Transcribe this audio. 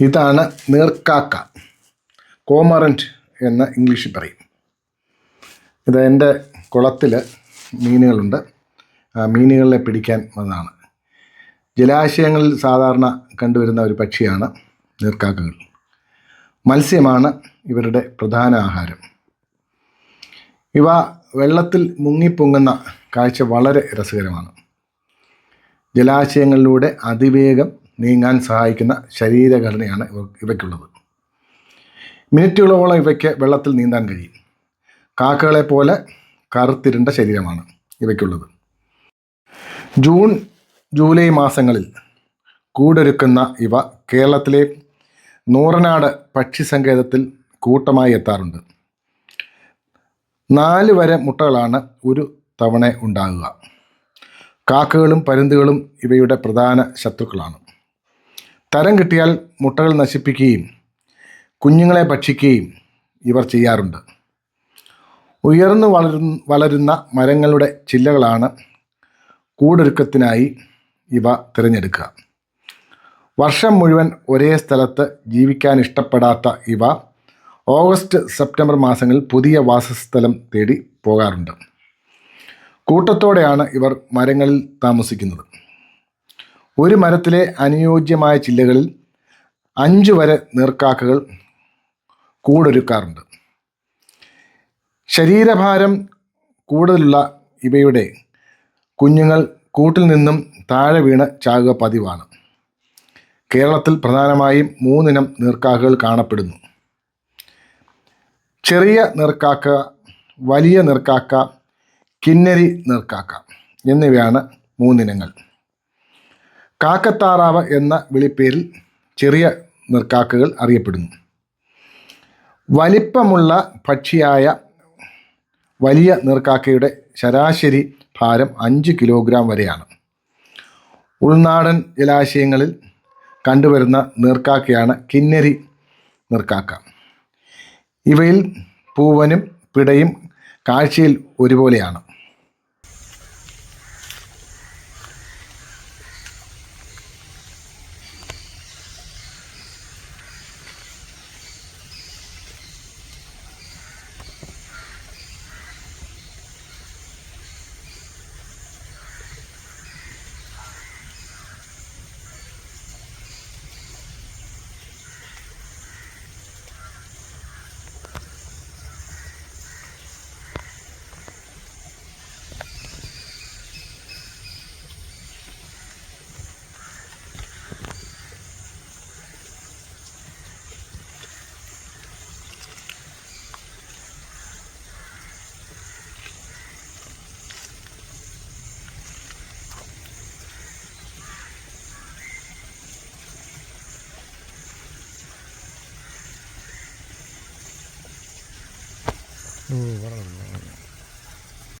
ഇതാണ് നീർക്കാക്ക. കോമറന്റ് എന്ന് ഇംഗ്ലീഷിൽ പറയും. ഇത് എന്റെ കുളത്തിൽ മീനുകളുണ്ട്. മീനുകളെ പിടിക്കാൻ വന്നതാണ്. ജലാശയങ്ങളിൽ സാധാരണ കണ്ടുവരുന്ന ഒരു പക്ഷിയാണ് നീർക്കാക്കകൾ. മത്സ്യമാണ് ഇവരുടെ പ്രധാന ആഹാരം. ഇവ വെള്ളത്തിൽ മുങ്ങിപ്പൊങ്ങുന്ന കാഴ്ച വളരെ രസകരമാണ്. ജലാശയങ്ങളിലൂടെ അതിവേഗം നീങ്ങാൻ സഹായിക്കുന്ന ശരീരഘടനയാണ് ഇവ- ഇവയ്ക്കുള്ളത്. മിനിറ്റുകളോളം ഇവയ്ക്ക് വെള്ളത്തിൽ നീന്താൻ കഴിയും. കാക്കകളെ പോലെ കറുത്തിരുണ്ട ശരീരമാണ് ഇവയ്ക്കുള്ളത്. ജൂൺ ജൂലൈ മാസങ്ങളിൽ കൂടൊരുക്കുന്ന ഇവ കേരളത്തിലെ നൂറനാട് പക്ഷി സങ്കേതത്തിൽ കൂട്ടമായി എത്താറുണ്ട്. നാല് വരെ മുട്ടകളാണ് ഒരു തവണ ഉണ്ടാകുക. കാക്കകളും പരുന്തുകളും ഇവയുടെ പ്രധാന ശത്രുക്കളാണ്. തരം കിട്ടിയാൽ മുട്ടകൾ നശിപ്പിക്കുകയും കുഞ്ഞുങ്ങളെ ഭക്ഷിക്കുകയും ഇവർ ചെയ്യാറുണ്ട്. ഉയർന്നു വളരുന്ന വളരുന്ന മരങ്ങളുടെ ചില്ലകളാണ് കൂടൊരുക്കത്തിനായി ഇവ തിരഞ്ഞെടുക്കുക. വർഷം മുഴുവൻ ഒരേ സ്ഥലത്ത് ജീവിക്കാൻ ഇഷ്ടപ്പെടാത്ത ഇവ ഓഗസ്റ്റ് സെപ്റ്റംബർ മാസങ്ങളിൽ പുതിയ വാസസ്ഥലം തേടി പോകാറുണ്ട്. കൂട്ടത്തോടെയാണ് ഇവർ മരങ്ങളിൽ താമസിക്കുന്നത്. ഒരു മരത്തിലെ അനുയോജ്യമായ ചില്ലകളിൽ അഞ്ച് വരെ നീർക്കാക്കകൾ കൂടൊരുക്കാറുണ്ട്. ശരീരഭാരം കൂടുതലുള്ള ഇവയുടെ കുഞ്ഞുങ്ങൾ കൂട്ടിൽ നിന്നും താഴെ വീണ് ചാകുക പതിവാണ്. കേരളത്തിൽ പ്രധാനമായും മൂന്നിനം നീർക്കാക്കകൾ കാണപ്പെടുന്നു. ചെറിയ നീർക്കാക്ക വലിയ നീർക്കാക്ക കിന്നരി നീർക്കാക്ക എന്നിവയാണ് മൂന്നിനങ്ങൾ. കാക്കത്താറാവ് എന്ന വിളിപ്പേരിൽ ചെറിയ നീർക്കാക്കകൾ അറിയപ്പെടുന്നു. വലിപ്പമുള്ള പക്ഷിയായ വലിയ നീർക്കാക്കയുടെ ശരാശരി ഭാരം അഞ്ച് കിലോഗ്രാം വരെയാണ്. ഉൾനാടൻ ജലാശയങ്ങളിൽ കണ്ടുവരുന്ന നീർക്കാക്കയാണ് കിന്നരി നീർക്കാക്ക. ഇവയിൽ പൂവനും പിടയും കാഴ്ചയിൽ ഒരുപോലെയാണ്. Oh. I don't know.